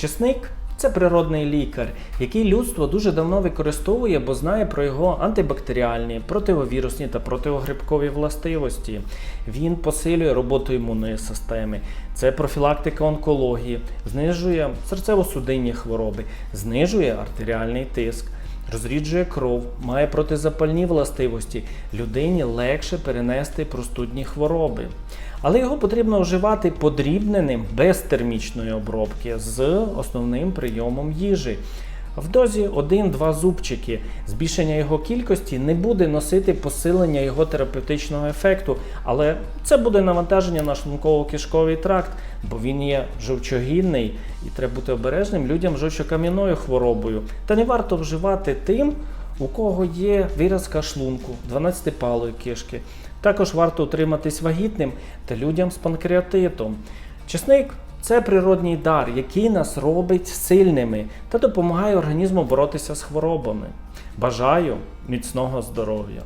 Чесник це природний лікар, який людство дуже давно використовує, бо знає про його антибактеріальні, противовірусні та противогрибкові властивості. Він посилює роботу імунної системи. Це профілактика онкології, знижує серцево-судинні хвороби, знижує артеріальний тиск. Розріджує кров, має протизапальні властивості. Людині легше перенести простудні хвороби. Але його потрібно вживати подрібненим без термічної обробки з основним прийомом їжі. В дозі 1-2 зубчики. Збільшення його кількості не буде носити посилення його терапевтичного ефекту, але це буде навантаження на шлунково-кишковий тракт, бо він є жовчогінний і треба бути обережним людям з жовчокам'яною хворобою. Та не варто вживати тим, у кого є виразка шлунку 12-палої кишки. Також варто утриматись вагітним та людям з панкреатитом. Чесник це природній дар, який нас робить сильними та допомагає організму боротися з хворобами. Бажаю міцного здоров'я!